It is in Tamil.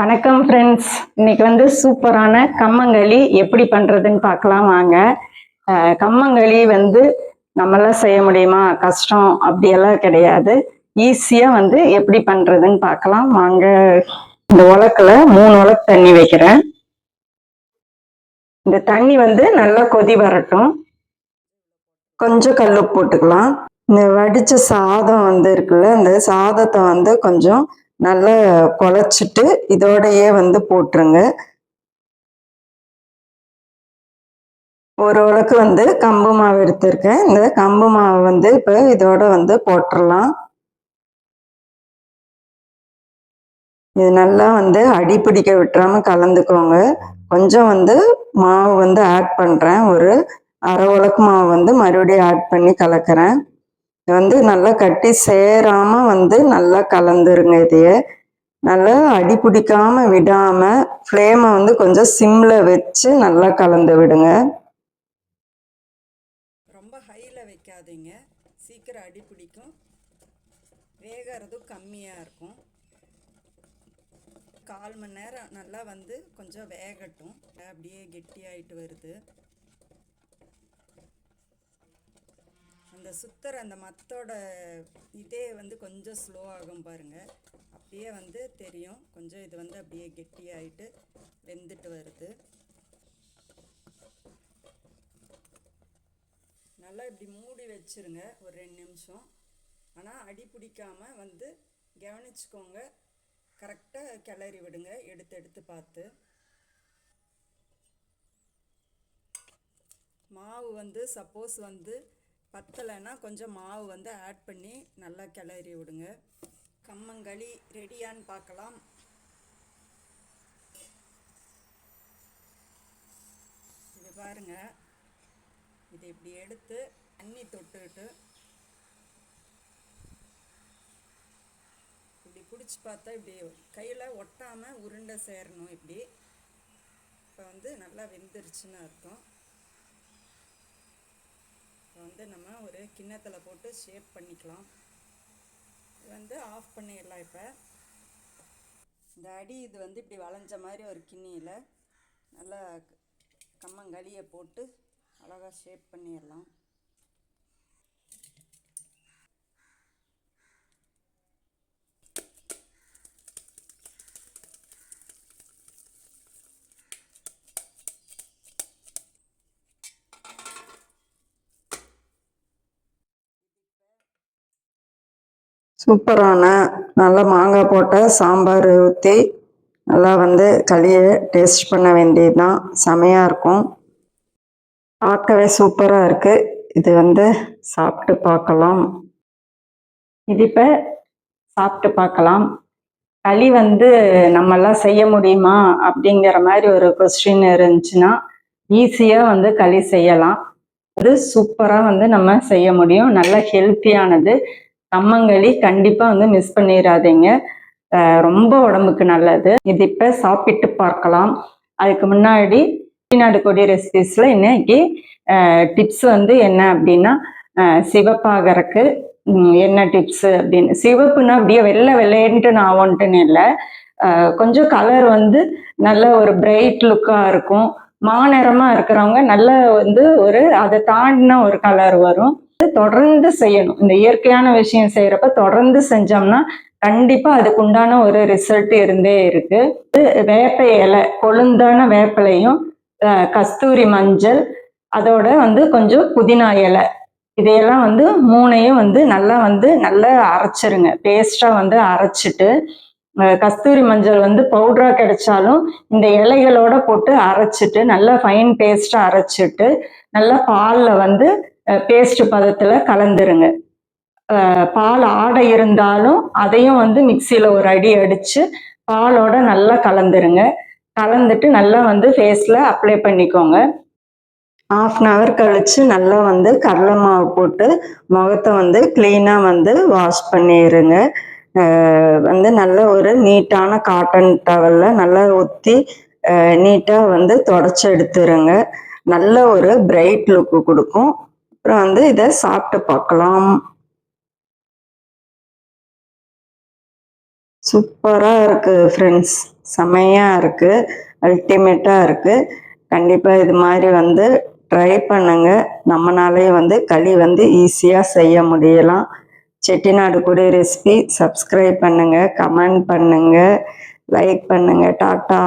வணக்கம் ஃப்ரெண்ட்ஸ் இன்னைக்கு வந்து சூப்பரான கம்மங்களி எப்படி பண்றதுன்னு பார்க்கலாம் வாங்க. கம்மங்களி வந்து நம்மளாம் செய்ய முடியுமா? கஷ்டம் அப்படியெல்லாம் கிடையாது. ஈஸியாக வந்து எப்படி பண்றதுன்னு பார்க்கலாம். வாங்க. இந்த உலக்கில் மூணு உலக்கு தண்ணி வைக்கிறேன். இந்த தண்ணி வந்து நல்லா கொதி வரட்டும். கொஞ்சம் கல்லு போட்டுக்கலாம். இந்த வடிச்ச சாதம் வந்து இருக்குல்ல இந்த சாதத்தை வந்து கொஞ்சம் நல்லா குழச்சிட்டு இதோடையே வந்து போட்டுருங்க. ஒரு வந்து கம்பு மாவு எடுத்திருக்கேன். இந்த கம்பு மாவு வந்து இப்போ இதோட வந்து போட்டுடலாம் இது நல்லா வந்து அடி பிடிக்க விட்டுறாம கலந்துக்கோங்க. கொஞ்சம் வந்து மாவு வந்து ஆட் பண்ணுறேன் ஒரு அரை உலக்கு மாவு வந்து மறுபடியும் ஆட் பண்ணி கலக்கிறேன். வந்து நல்லா கட்டி சேராம வந்து நல்லா கலந்துருங்க இதையே. நல்லா அடி பிடிக்காம விடாம ஃப்ளேமை வந்து கொஞ்சம் சிம்ல வச்சு நல்லா கலந்து விடுங்க. ரொம்ப ஹையில் வைக்காதீங்க. சீக்கிரம் அடி பிடிக்கும். வேகிறதும் கம்மியாக இருக்கும். கால் மணி நேரம் நல்லா வந்து கொஞ்சம் வேகட்டும். அப்படியே கெட்டியாயிட்டு வருது. அந்த சுத்தர அந்த மத்தோட இதே வந்து கொஞ்சம் ஸ்லோ ஆகும் பாருங்கள் அப்படியே வந்து தெரியும். கொஞ்சம் இது வந்து அப்படியே கெட்டியாயிட்டு வெந்துட்டு வருது. நல்லா இப்படி மூடி வச்சுருங்க. ஒரு ரெண்டு நிமிஷம். ஆனால் அடி பிடிக்காமல் வந்து கவனிச்சுக்கோங்க. கரெக்டாக கிளறி விடுங்க. எடுத்து எடுத்து பார்த்து. மாவு வந்து சப்போஸ் வந்து பத்தலைன்னா கொஞ்சம் மாவு வந்து ஆட் பண்ணி நல்லா கிளறி விடுங்க. கம்மங்களி ரெடியான்னு பார்க்கலாம். இது பாருங்க. இதை இப்படி எடுத்து தண்ணி தொட்டுக்கிட்டு இப்படி பிடிச்சி பார்த்தா இப்படி கையில் ஒட்டாமல் உருண்டை சேரணும் இப்படி. இப்போ வந்து நல்லா வெந்துருச்சுன்னு அர்த்தம். இப்போ வந்து நம்ம ஒரு கிண்ணத்தில் போட்டு ஷேப் பண்ணிக்கலாம். இது வந்து ஆஃப் பண்ணிடலாம் இப்போ. இந்த அடி இது வந்து இப்படி வளைஞ்ச மாதிரி ஒரு கிண்ணியில் நல்லா கம்மங்களியை போட்டு அழகாக ஷேப் பண்ணிடலாம். சூப்பரான நல்ல மாங்காய் போட்ட சாம்பார் ஊற்றி நல்லா வந்து களியை டேஸ்ட் பண்ண வேண்டியதுதான். செமையாக இருக்கும். பார்க்கவே சூப்பராக இருக்குது இது வந்து சாப்பிட்டு பார்க்கலாம். இது இப்போ சாப்பிட்டு பார்க்கலாம். களி வந்து நம்மெல்லாம் செய்ய முடியுமா அப்படிங்கிற மாதிரி ஒரு கொஸ்டின் இருந்துச்சுன்னா ஈஸியாக வந்து களி செய்யலாம். அது சூப்பராக வந்து நம்ம செய்ய முடியும். நல்ல ஹெல்த்தியானது கம்மங்களி கண்டிப்பாக வந்து மிஸ் பண்ணிடாதீங்க ரொம்ப உடம்புக்கு நல்லது. இது இப்போ சாப்பிட்டு பார்க்கலாம். அதுக்கு முன்னாடி வெளிநாடு கொடி ரெசிபிஸில் இன்னைக்கு டிப்ஸ் வந்து என்ன அப்படின்னா அஹ் சிவப்பாகறக்கு என்ன டிப்ஸ் அப்படின்னு. சிவப்புன்னா அப்படியே வெள்ளை வெள்ளையன்ட்டு நான் வந்துட்டுன்னு இல்லை. கொஞ்சம் கலர் வந்து நல்ல ஒரு பிரைட் லுக்காக இருக்கும். மாநிறமாக இருக்கிறவங்க நல்ல வந்து ஒரு அதை தாண்டின ஒரு கலர் வரும். தொடர்ந்து செய்யணும். இந்த இயற்கையான விஷயம் செய்யறப்ப தொடர்ந்து செஞ்சோம்னா கண்டிப்பா அதுக்கு உண்டான ஒரு ரிசல்ட் இருந்தே இருக்கு. இது வேப்ப இலை கொழுந்தான வேப்பிலையும் கஸ்தூரி மஞ்சள் அதோட வந்து கொஞ்சம் புதினா இலை. இதையெல்லாம் வந்து மூணையும் வந்து நல்லா வந்து நல்லா அரைச்சிருங்க. பேஸ்டா வந்து அரைச்சிட்டு கஸ்தூரி மஞ்சள் வந்து பவுடரா கிடைச்சாலும் இந்த இலைகளோட போட்டு அரைச்சிட்டு நல்லா ஃபைன் பேஸ்டா அரைச்சிட்டு நல்லா பாலில் வந்து பேஸ்ட் பதத்தில் கலந்துருங்க. பால் ஆடை இருந்தாலும் அதையும் வந்து மிக்சியில் ஒரு அடி அடித்து பாலோட நல்லா கலந்துருங்க. கலந்துட்டு நல்லா வந்து ஃபேஸில் அப்ளை பண்ணிக்கோங்க. ஆஃப் அன் ஹவர் கழித்து நல்லா வந்து கடலை மாவு போட்டு முகத்தை வந்து க்ளீனாக வந்து வாஷ் பண்ணிடுங்க வந்து நல்ல ஒரு நீட்டான காட்டன் டவலில் நல்லா ஒத்தி நீட்டாக வந்து தொடச்சி எடுத்துருங்க. நல்ல ஒரு பிரைட் லுக்கு கொடுக்கும். அப்புறம் வந்து இதை சாப்பிட்டு பார்க்கலாம் சூப்பராக இருக்குது ஃப்ரெண்ட்ஸ் செமையாக இருக்குது அல்டிமேட்டாக இருக்குது கண்டிப்பாக இது மாதிரி வந்து ட்ரை பண்ணுங்க. நம்மனாலே வந்து களி வந்து ஈஸியாக செய்ய முடியலாம். செட்டிநாடு குடி ரெசிபி சப்ஸ்கிரைப் பண்ணுங்கள் கமெண்ட் பண்ணுங்கள் லைக் பண்ணுங்கள் டாட்டா!